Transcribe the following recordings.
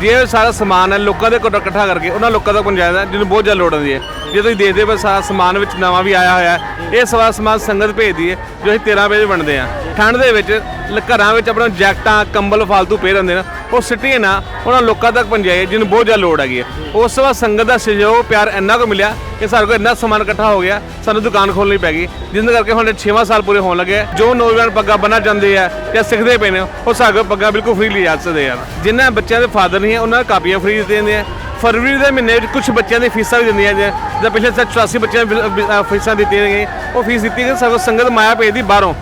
ਜੇ ਸਾਰਾ ਸਮਾਨ ਹੈ, ਲੋਕਾਂ ਦੇ ਕੋਲ ਇਕੱਠਾ ਕਰਕੇ, ਉਹਨਾਂ ਲੋਕਾਂ ਤੱਕ ਪਹੁੰਚਾਇਆ ਜਿਹਨੂੰ ਬਹੁਤ ਜ਼ਿਆਦਾ ਲੋੜ ਹੁੰਦੀ ਹੈ। ਜੇ ਤੁਸੀਂ ਦੇਖਦੇ ਹੋ, ਸਾਰਾ ਸਮਾਨ ਵਿੱਚ ਨਵਾਂ ਵੀ ਆਇਆ ਹੋਇਆ ਹੈ, ਇਹ ਸਾਰਾ ਸਮਾਨ ਸੰਗਤ ਭੇਜਦੀ ਹੈ, ਜੋ ਅਸੀਂ 13 ਵਜੇ ਵੰਡਦੇ ਹਾਂ। ਠੰਡ ਦੇ ਵਿੱਚ ਲ- ਘਰਾਂ ਵਿੱਚ ਆਪਣਾ ਜੈਕਟਾਂ, ਕੰਬਲ ਫਾਲਤੂ ਪਏ ਰਹਿੰਦੇ ਨੇ। ਉਹ ਸਿੱਟੀਆਂ ਨਾ, ਉਹਨਾਂ ਲੋਕਾਂ ਤੱਕ ਪਹੁੰਚਾਈਏ, ਜਿਹਨੂੰ ਬਹੁਤ ਜ਼ਿਆਦਾ ਲੋੜ ਹੈਗੀ ਹੈ। ਉਸ ਤੋਂ ਬਾਅਦ ਸੰਗਤ ਦਾ ਸਹਿਯੋਗ, ਪਿਆਰ ਇੰਨਾ ਕੁ ਮਿਲਿਆ ਕਿ ਸਾਡੇ ਕੋਲ ਇੰਨਾ ਸਮਾਨ ਇਕੱਠਾ ਹੋ ਗਿਆ, ਸਾਨੂੰ ਦੁਕਾਨ ਖੋਲ੍ਹਣੀ ਪੈ ਗਈ। ਜਿਸ ਕਰਕੇ ਹੁਣ 6ਵਾਂ ਸਾਲ ਪੂਰੇ ਹੋਣ ਲੱਗੇ ਆ। ਜੋ ਨੌਜਵਾਨ ਪੱਗਾਂ ਬੰਨ੍ਹਣਾ ਚਾਹੁੰਦੇ ਆ ਜਾਂ ਸਿੱਖਦੇ ਪਏ ਨੇ, ਉਹ ਸਾਡੇ ਕੋਲ ਪੱਗਾਂ ਬਿਲਕੁਲ ਫ੍ਰੀ ਲਈ ਜਾ ਸਕਦੇ ਆ। ਜਿਨ੍ਹਾਂ ਬੱਚਿਆਂ ਦੇ ਫਾਦਰ ਨਹੀਂ ਹੈ, ਉਹਨਾਂ ਨੂੰ ਕਾਪੀਆਂ ਫ੍ਰੀ ਦਿੱਤੀਆਂ ਜਾਂਦੀਆਂ ਫਰਵਰੀ ਦੇ ਮਹੀਨੇ ਵਿੱਚ ਕੁਝ ਬੱਚਿਆਂ ਦੀ ਫੀਸਾਂ ਵੀ ਦਿੰਦੀਆਂ ਜੇ ਜਾਂ ਪਿਛਲੇ ਸਾਲ 84 ਬੱਚਿਆਂ ਦੀ ਫੀ- ਅਹ, ਫੀਸਾਂ ਦਿੱਤੀਆਂ ਗਈਆਂ। ਉਹ ਫੀਸ ਦਿੱਤੀ ਗਈ ਸਗੋਂ ਸੰਗਤ ਮਾਇਆ ਭੇਜਦੀ ਬਾਹਰੋਂ।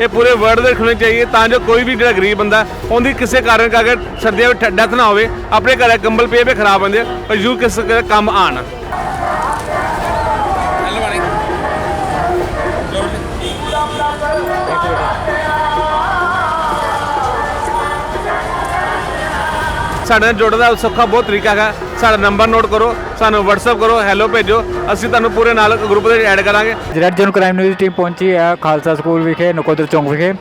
ਇਹ ਪੂਰੇ ਵਰਲਡ ਦੇ ਰੱਖਣੇ ਚਾਹੀਏ, ਤਾਂ ਜੋ ਕੋਈ ਵੀ ਜਿਹੜਾ ਗਰੀਬ ਬੰਦਾ ਉਹਦੀ ਕਿਸੇ ਕਾਰਨ ਕਰਕੇ ਸਰਦੀਆਂ ਵਿੱਚ ਡੈਥ ਨਾ ਹੋਵੇ, ਆਪਣੇ ਘਰੇ ਕੰਬਲ ਪਏ ਪਏ ਖਰਾਬ ਹੁੰਦੇ ਪਰ ਯੂ ਕਿਸੇ ਕੰਮ ਆਣ। ਸਾਡੇ ਨਾਲ ਜੁੜਨ ਦਾ ਸੌਖਾ ਬਹੁਤ ਤਰੀਕਾ ਹੈਗਾ। ਸਾਡਾ ਨੰਬਰ ਨੋਟ ਕਰੋ ਸਾਨੂੰ WhatsApp ਕਰੋ ਹੈਲੋ ਭੇਜੋ ਅਸੀਂ ਤੁਹਾਨੂੰ ਪੂਰੇ ਨਾਲ ਗਰੁੱਪ ਦੇ ਐਡ ਕਰਾਂਗੇ। Red zone crime news team ਪਹੁੰਚੀ ਹੈ ਖਾਲਸਾ ਸਕੂਲ ਵਿਖੇ ਨਕੋਦਰ ਚੌਂਕ ਵਿਖੇ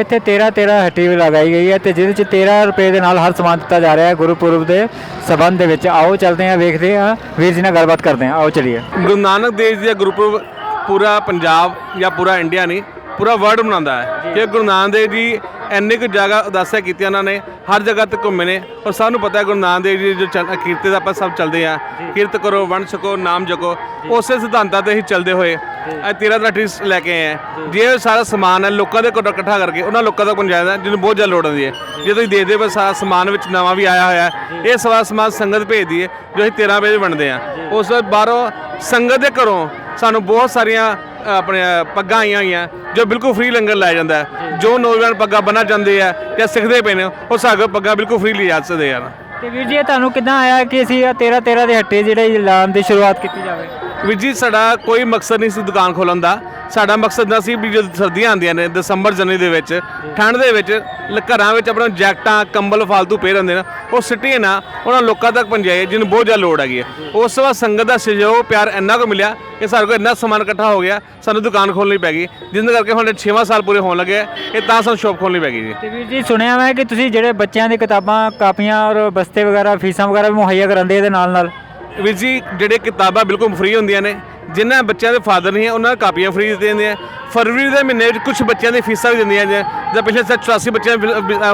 ਇੱਥੇ 13 13 ਹੱਟੀ ਲਗਾਈ ਗਈ ਹੈ ਤੇ ਜਿਹਦੇ ਚ 13 ਰੁਪਏ ਦੇ ਨਾਲ ਹਰ ਸਮਾਨ ਦਿੱਤਾ ਜਾ ਰਿਹਾ ਹੈ ਗੁਰਪੁਰਬ ਦੇ ਸਬੰਧ ਦੇ ਵਿੱਚ। ਆਓ ਚੱਲਦੇ ਹਾਂ ਵੇਖਦੇ ਹਾਂ ਵੀਰ ਜੀ ਨਾਲ ਗੱਲਬਾਤ ਕਰਦੇ ਹਾਂ। ਆਓ ਚਲਿਏ। ਗੁਰੂ ਨਾਨਕ ਦੇਵ ਜੀ ਦਾ ਗੁਰਪੁਰਬ ਪੂਰਾ ਪੰਜਾਬ ਜਾਂ ਪੂਰਾ ਇੰਡੀਆ ਨਹੀਂ ਪੂਰਾ ਵਰਲਡ ਮਨਾਉਂਦਾ ਹੈ। ਕਿ ਗੁਰੂ ਨਾਨਕ ਦੇਵ ਜੀ ਇੰਨੇ ਕੁ ਜਗ੍ਹਾ ਉਦਾਸਿਆ ਕੀਤੀਆਂ ਉਹਨਾਂ ਨੇ ਹਰ ਜਗ੍ਹਾ ਤੇ ਘੁੰਮੇ ਨੇ। ਔਰ ਸਾਨੂੰ ਪਤਾ ਹੈ ਗੁਰੂ ਨਾਨਕ ਦੇਵ ਜੀ ਜੋ ਕੀਰਤੇ ਦਾ ਆਪਾਂ ਸਭ ਚੱਲਦੇ ਆ ਕੀਰਤ ਕਰੋ ਵੰਡ ਛਕੋ ਨਾਮ ਜਪੋ। ਉਸੇ ਸਿਧਾਂਤਾਂ ਤੇ ਹੀ ਚੱਲਦੇ ਹੋਏ ਇਹ 13 ਦਾ ਟ੍ਰਿਸ ਲੈ ਕੇ ਆਏ ਆ ਜੇ। ਸਾਰਾ ਸਮਾਨ ਹੈ ਲੋਕਾਂ ਦੇ ਕੋਲ ਇਕੱਠਾ ਕਰਕੇ ਉਹਨਾਂ ਲੋਕਾਂ ਤੱਕ ਪਹੁੰਚਾਇਆ ਜਿਹਨੂੰ ਬਹੁਤ ਜ਼ਿਆਦਾ ਲੋੜ ਹੁੰਦੀ ਹੈ। ਜੇ। ਤੁਸੀਂ ਦੇਖਦੇ ਹੋ ਸਾਰਾ ਸਮਾਨ ਵਿੱਚ ਨਵਾਂ ਵੀ ਆਇਆ ਹੋਇਆ ਹੈ ਇਹ ਸਾਰਾ ਸਮਾਨ ਸੰਗਤ ਭੇਜਦੀ ਹੈ ਜੋ ਅਸੀਂ 13 ਵਜੇ ਵੰਡਦੇ ਆ ਉਸ ਤੋਂ ਬਾਅਦ ਬਾਹਰੋਂ ਸੰਗਤ ਦੇ ਘਰੋਂ ਸਾਨੂੰ ਬਹੁਤ ਸਾਰੀਆਂ ਆਪਣੇ ਪੱਗਾਂ ਆਈਆਂ ਹੋਈਆਂ ਜੋ ਬਿਲਕੁਲ ਫ੍ਰੀ ਲੰਗਰ ਲਾਇਆ ਜਾਂਦਾ ਹੈ। ਜੋ। ਨੌਜਵਾਨ ਪੱਗਾਂ ਬੰਨ੍ਹਣਾ ਚਾਹੁੰਦੇ ਆ ਜਾਂ ਸਿੱਖਦੇ ਪਏ ਨੇ ਉਹ ਸਾਡੇ ਪੱਗਾਂ ਬਿਲਕੁਲ ਫ੍ਰੀ ਲਈ ਜਾ ਸਕਦੇ ਆ ਤੇ ਵੀਰ ਜੀ ਇਹ ਤੁਹਾਨੂੰ ਕਿੱਦਾਂ ਆਇਆ ਕਿ ਅਸੀਂ 13 13 ਦੇ ਹੱਟੇ ਜਿਹੜੇ ਲਾਉਣ ਦੀ ਸ਼ੁਰੂਆਤ ਕੀਤੀ ਜਾਵੇ? ਵੀਰ ਜੀ ਸਾਡਾ ਕੋਈ ਮਕਸਦ ਨਹੀਂ ਸੀ ਦੁਕਾਨ ਖੋਲਣ ਦਾ। ਸਾਡਾ ਮਕਸਦ ਨਾ ਸੀ ਵੀ ਜਦੋਂ ਸਰਦੀਆਂ ਆਉਂਦੀਆਂ ਨੇ ਦਸੰਬਰ ਜਨਵਰੀ ਦੇ ਵਿੱਚ ਠੰਡ ਦੇ ਵਿੱਚ ਲ- ਘਰਾਂ ਵਿੱਚ ਆਪਣਾ ਜੈਕਟਾਂ ਕੰਬਲ ਫਾਲਤੂ ਪਏ ਰਹਿੰਦੇ ਨੇ। ਉਹ ਸਿੱਟੀਏ ਨਾ ਉਹਨਾਂ ਲੋਕਾਂ ਤੱਕ ਪਹੁੰਚਾਈਏ ਜਿਹਨੂੰ ਬਹੁਤ ਜ਼ਿਆਦਾ ਲੋੜ ਹੈਗੀ ਹੈ। ਉਸ ਤੋਂ ਬਾਅਦ ਸੰਗਤ ਦਾ ਸਹਿਯੋਗ ਪਿਆਰ ਇੰਨਾ ਕੁ ਮਿਲਿਆ ਕਿ ਸਾਡੇ ਕੋਲ ਇੰਨਾ ਸਮਾਨ ਇਕੱਠਾ ਹੋ ਗਿਆ ਸਾਨੂੰ ਦੁਕਾਨ ਖੋਲ੍ਹਣੀ ਪੈ ਗਈ। ਜਿਸ ਕਰਕੇ ਹੁਣ 6ਵਾਂ ਸਾਲ ਪੂਰੇ ਹੋਣ ਲੱਗੇ ਆ, ਇਹ ਤਾਂ ਸਾਨੂੰ ਸ਼ੋਪ ਖੋਲ੍ਹਣੀ ਪੈ ਗਈ ਜੀ। ਤੇ ਵੀਰ ਜੀ ਸੁਣਿਆ ਮੈਂ ਕਿ ਤੁਸੀਂ ਜਿਹੜੇ ਬੱਚਿਆਂ ਦੀ ਕਿਤਾਬਾਂ ਕਾਪੀਆਂ ਔਰ ਬਸਤੇ ਵਗੈਰਾ ਫੀਸਾਂ ਵਗੈਰਾ ਵੀ ਮੁਹੱਈਆ ਕਰਾਉਂਦੇ ਇਹਦੇ ਨਾਲ ਨਾਲ ਵੀਰ ਜੀ, ਜਿਹੜੇ ਕਿਤਾਬਾਂ ਬਿਲਕੁਲ ਫ੍ਰੀ ਹੁੰਦੀਆਂ ਨੇ, ਜਿਨ੍ਹਾਂ ਬੱਚਿਆਂ ਦੇ ਫਾਦਰ ਨਹੀਂ ਹੈ, ਉਹਨਾਂ ਨੂੰ ਕਾਪੀਆਂ ਫ੍ਰੀ ਦਿੱਤੀਆਂ ਜਾਂਦੀਆਂ ਫਰਵਰੀ ਦੇ ਮਹੀਨੇ ਵਿੱਚ ਕੁਝ ਬੱਚਿਆਂ ਦੀ ਫੀਸਾਂ ਵੀ ਦਿੰਦੀਆਂ ਜਾਂ ਜਾਂ ਪਿਛਲੇ ਸਾਲ 84 ਬੱਚਿਆਂ ਦੀ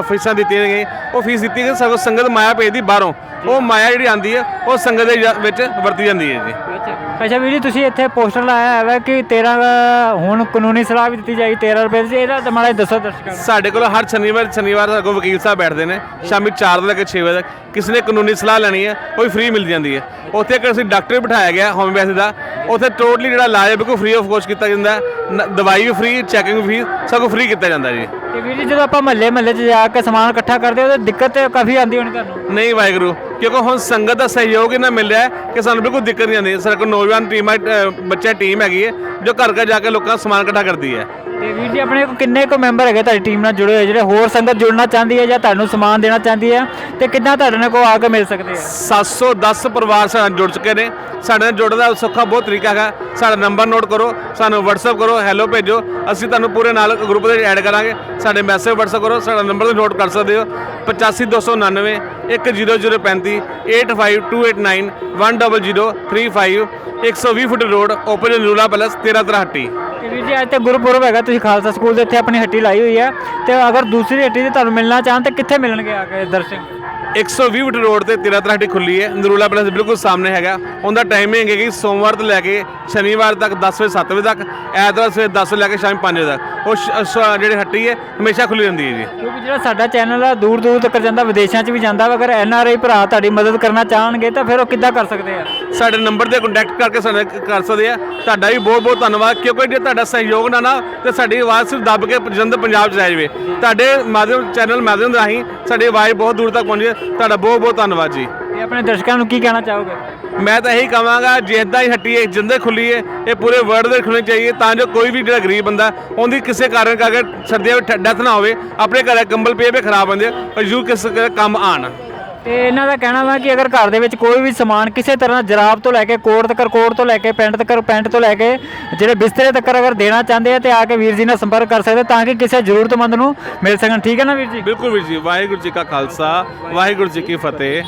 ਫੀਸਾਂ ਦਿੱਤੀਆਂ ਗਈਆਂ ਉਹ ਫੀਸ ਦਿੱਤੀ ਗਈ ਸਗੋਂ ਸੰਗਤ ਮਾਇਆ ਭੇਜਦੀ ਬਾਹਰੋਂ। ਉਹ ਮਾਇਆ ਜਿਹੜੀ ਆਂਦੀ ਹੈ, ਉਹ ਸੰਗਤ ਦੇ ਵਿੱਚ ਵਰਤੀ ਜਾਂਦੀ ਹੈ ਜੀ। ਅੱਛਾ ਵੀਰ ਜੀ, ਤੁਸੀਂ ਇੱਥੇ ਪੋਸਟਰ ਲਾਇਆ ਹੈ ਵਾ ਕਿ 13 ਹੁਣ ਕਾਨੂੰਨੀ ਸਲਾਹ ਵੀ ਦਿੱਤੀ ਜਾਏਗੀ 13 ਰੁਪਏ ਦੀ, ਇਹਦਾ ਤਾਂ ਮਾੜਾ ਜਿਹਾ ਦੱਸੋ ਦਰਸ਼ਕਾਂ ਨੂੰ। ਸਾਡੇ ਕੋਲ ਹਰ ਸ਼ਨੀਵਾਰ ਸ਼ਨੀਵਾਰ ਸਾਡੇ ਕੋਲ ਵਕੀਲ ਸਾਹਿਬ ਬੈਠਦੇ ਨੇ, ਸ਼ਾਮੀ 4 ਤੋਂ ਲੈ ਕੇ 6 ਵਜੇ ਤੱਕ। ਕਿਸੇ ਨੇ ਕਾਨੂੰਨੀ ਸਲਾਹ ਲੈਣੀ ਹੈ, ਉਹ ਵੀ ਫ੍ਰੀ ਮਿਲ ਜਾਂਦੀ ਹੈ। ਉੱਥੇ ਇੱਕ ਅਸੀਂ ਡਾਕਟਰ ਵੀ ਬਿਠਾਇਆ ਗਿਆ ਹੋਮਿਓਪੈਥੀ ਦਾ। ਉੱਥੇ ਟੋਟਲੀ ਜਿਹੜਾ ਇਲਾਜ ਹੈ ਬਿਲਕੁਲ ਫ੍ਰੀ ਆਫ ਕੋਸਟ ਕੀਤਾ ਜਾਂਦਾ ਹੈ। ਦਵਾਈ ਵੀ ਫ੍ਰੀ ਚੈਕਿੰਗ ਵੀ ਸਭ ਕੁਝ ਫ੍ਰੀ ਕੀਤਾ ਜਾਂਦਾ ਜੀ। ਤੇ ਵੀਰ ਜੀ ਜਦੋਂ ਆਪਾਂ ਮਹੱਲੇ ਮਹੱਲੇ 'ਚ ਜਾ ਕੇ ਸਮਾਨ ਇਕੱਠਾ ਕਰਦੇ ਤਾਂ ਦਿੱਕਤ ਕਾਫੀ ਆਉਂਦੀ ਹੋਣੀ ਤੁਹਾਨੂੰ? ਨਹੀਂ ਵਾਹਿਗੁਰੂ ਕਿਉਂਕਿ ਹੁਣ ਸੰਗਤ ਦਾ ਸਹਿਯੋਗ ਇਹਨਾਂ ਮਿਲ ਰਿਹਾ ਹੈ ਕਿ ਸਾਨੂੰ ਬਿਲਕੁਲ ਦਿੱਕਤ ਨਹੀਂ ਆਉਂਦੀ। ਸਾਡੇ ਕੋਲ ਨੌਜਵਾਨ ਟੀਮ ਬੱਚਾ ਟੀਮ ਹੈਗੀ ਹੈ ਜੋ ਘਰ ਘਰ ਜਾ ਕੇ ਲੋਕਾਂ ਦਾ ਸਮਾਨ ਇਕੱਠਾ ਕਰਦੀ ਹੈ। ਤੇ ਵੀਰ ਜੀ, ਆਪਣੇ ਕੋਲ ਕਿੰਨੇ ਕੁ ਮੈਂਬਰ ਹੈਗੇ ਤੁਹਾਡੀ ਟੀਮ ਨਾਲ ਜੁੜੇ ਹੋਏ, ਜਿਹੜੇ ਹੋਰ ਸੰਗਤ ਜੁੜਨਾ ਚਾਹੁੰਦੀ ਹੈ ਜਾਂ ਤੁਹਾਨੂੰ ਸਮਾਨ ਦੇਣਾ ਚਾਹੁੰਦੀ ਹੈ ਤੇ ਕਿੱਦਾਂ ਤੁਹਾਡੇ ਨਾਲ ਕੋ ਆ ਕੇ ਮਿਲ ਸਕਦੇ ਆ 710 ਪਰਿਵਾਰ ਸਾਡੇ ਨਾਲ ਜੁੜ ਚੁੱਕੇ ਨੇ। ਸਾਡੇ ਨਾਲ ਜੁੜਨ ਦਾ ਸੌਖਾ ਬਹੁਤ ਤਰੀਕਾ ਹੈਗਾ। ਸਾਡਾ ਨੰਬਰ ਨੋਟ ਕਰੋ, ਸਾਨੂੰ WhatsApp ਕਰੋ ਹੈਲੋ ਭੇਜੋ। ਅਸੀਂ ਤੁਹਾਨੂੰ ਪੂਰੇ ਨਾਲ ਗਰੁੱਪ ਦੇ ਐਡ ਕਰਾਂਗੇ। ਸਾਡੇ ਮੈਸੇਜ WhatsApp ਕਰੋ, ਸਾਡਾ ਨੰਬਰ ਨੋਟ ਕਰ ਸਕਦੇ ਹੋ। 85299 10035 85289 10035 120 ਫੁੱਟ ਰੋਡ ਓਪਨ ਨੂਲਾ ਪੈਲਸ 13 ਤਰਹੱਟੀ ਤੇ ਵੀਰ ਜੀ, ਅੱਜ ਤੇ ਗੁਰਪੁਰਬ ਹੈਗਾ, ਤੁਸੀਂ ਖਾਲਸਾ ਸਕੂਲ ਦੇ ਇੱਥੇ ਆਪਣੀ ਹੱਟੀ ਲਾਈ ਹੋਈ ਹੈ ਤੇ ਅਗਰ ਦੂਸਰੀ ਹੱਟੀ ਤੇ ਤੁਹਾਨੂੰ ਮਿਲਣਾ ਚਾਹਣ ਤੇ ਕਿੱਥੇ ਮਿਲਣਗੇ ਆ ਕੇ ਦਰਸ਼ਕ 120 ਫੁੱਟ ਰੋਡ ਤੇ 13 ਤਰਹੱਟੀ ਖੁੱਲੀ ਹੈ। ਨਰੂਲਾ ਪੈਲਸ ਬਿਲਕੁਲ ਸਾਹਮਣੇ ਹੈਗਾ। ਉਹਦਾ ਟਾਈਮਿੰਗ ਹੈਗੀ ਸੋਮਵਾਰ ਤੋਂ ਲੈ ਕੇ ਸ਼ਨੀਵਾਰ ਤੱਕ 10 ਵਜੇ 7 ਵਜੇ ਤੱਕ ਐਤਵਾਰ ਸਵੇਰ 10 ਵਜੇ ਲੈ ਕੇ ਸ਼ਾਮ 5 ਵਜੇ ਤੱਕ। ਉਹ ਜਿਹੜੀ ਹੱਟੀ ਹੈ ਹਮੇਸ਼ਾ ਖੁੱਲੀ ਰਹਿੰਦੀ ਹੈ ਜੀ। ਕਿਉਂਕਿ ਜਿਹੜਾ ਸਾਡਾ ਚੈਨਲ ਆ ਦੂਰ ਦੂਰ ਤੱਕ ਜਾਂਦਾ ਵਿਦੇਸ਼ਾਂ 'ਚ ਵੀ ਜਾਂਦਾ। ਵਾ ਅਗਰ ਐਨ ਆਰ ਆਈ ਭਰਾ ਤੁਹਾਡੀ ਮਦਦ ਕਰਨਾ ਚਾਹਣਗੇ ਤਾਂ ਫਿਰ ਉਹ ਕਿੱਦਾਂ ਕਰ ਸਕਦੇ ਆ? ਸਾਡੇ ਨੰਬਰ ਤੇ ਕੰਟੈਕਟ ਕਰਕੇ ਸਾਡੇ ਕਰ ਸਕਦੇ ਆ। ਤੁਹਾਡਾ ਵੀ ਬਹੁਤ ਬਹੁਤ ਧੰਨਵਾਦ। ਕਿਉਂਕਿ ਜੇ ਤੁਹਾਡਾ ਸਹਿਯੋਗ ਨਾ ਨਾ ਤੇ ਸਾਡੀ ਆਵਾਜ਼ ਸਿਰਫ ਦੱਬ ਕੇ ਜਲੰਧਰ ਪੰਜਾਬ ਚ ਰਹਿ ਜਾਵੇ। ਤੁਹਾਡੇ ਮਾਧਿਅਮ ਚੈਨਲ ਮਾਧਿਅਮ ਰਾਹੀਂ ਸਾਡੀ ਆਵਾਜ਼ ਬਹੁਤ ਦੂਰ ਤੱਕ ਪਹੁੰਚੇ ਤੁਹਾਡਾ ਬਹੁਤ ਬਹੁਤ ਧੰਨਵਾਦ ਜੀ। ਤੇ ਆਪਣੇ ਦਰਸ਼ਕਾਂ ਨੂੰ ਕੀ ਕਹਿਣਾ ਚਾਹੋਗੇ? ਮੈਂ ਤਾਂ ਇਹੀ ਕਹਾਂਗਾ ਜੇ ਇਦਾਂ ਹੀ ਹੱਟੀ ਹੈ ਜਿੰਦੇ ਖੁੱਲੀ ਹੈ ਇਹ ਪੂਰੇ ਵਰਲਡ ਦੇ ਖੁੱਲਣੀ ਚਾਹੀਏ ਤਾਂ ਜੋ ਕੋਈ ਵੀ ਜਿਹੜਾ ਗਰੀਬ ਬੰਦਾ ਉਹਦੀ ਕਿਸੇ ਕਾਰਨ ਕਰਕੇ ਸਰਦੀਆਂ ਵਿੱਚ ਡੈਥ ਨਾ ਹੋਵੇ ਆਪਣੇ ਘਰੇ ਕੰਬਲ ਪਏ ਖਰਾਬ ਹੁੰਦੇ ਪਰ ਜੂ ਕਿਸੇ ਕੰਮ ਆਣ। ਤੇ ਇਹਨਾਂ ਦਾ ਕਹਿਣਾ ਵਾ ਕਿ ਅਗਰ ਘਰ ਦੇ ਵਿੱਚ ਕੋਈ ਵੀ ਸਮਾਨ ਕਿਸੇ ਤਰ੍ਹਾਂ ਜਰਾਬ ਤੋਂ ਲੈ ਕੇ ਕੋਟ ਤੱਕ ਕੋਟ ਤੋਂ ਲੈ ਕੇ, ਪੈਂਟ ਤੱਕ ਪੈਂਟ ਤੋਂ ਲੈ ਕੇ, ਜਿਹੜੇ ਬਿਸਤਰੇ ਤੱਕ ਅਗਰ ਦੇਣਾ ਚਾਹੁੰਦੇ ਆ ਤੇ ਆ ਕੇ ਵੀਰ ਜੀ ਨਾਲ ਸੰਪਰਕ ਕਰ ਸਕਦੇ ਤਾਂ ਕਿ ਕਿਸੇ ਜ਼ਰੂਰਤਮੰਦ ਨੂੰ ਮਿਲ ਸਕਣ। ਠੀਕ ਹੈ ਨਾ ਵੀਰ ਜੀ? ਬਿਲਕੁਲ ਵੀਰ ਜੀ, ਵਾਹਿਗੁਰੂ ਜੀ ਕਾ ਖਾਲਸਾ, ਵਾਹਿਗੁਰੂ ਜੀ ਕੀ ਫਤਿਹ।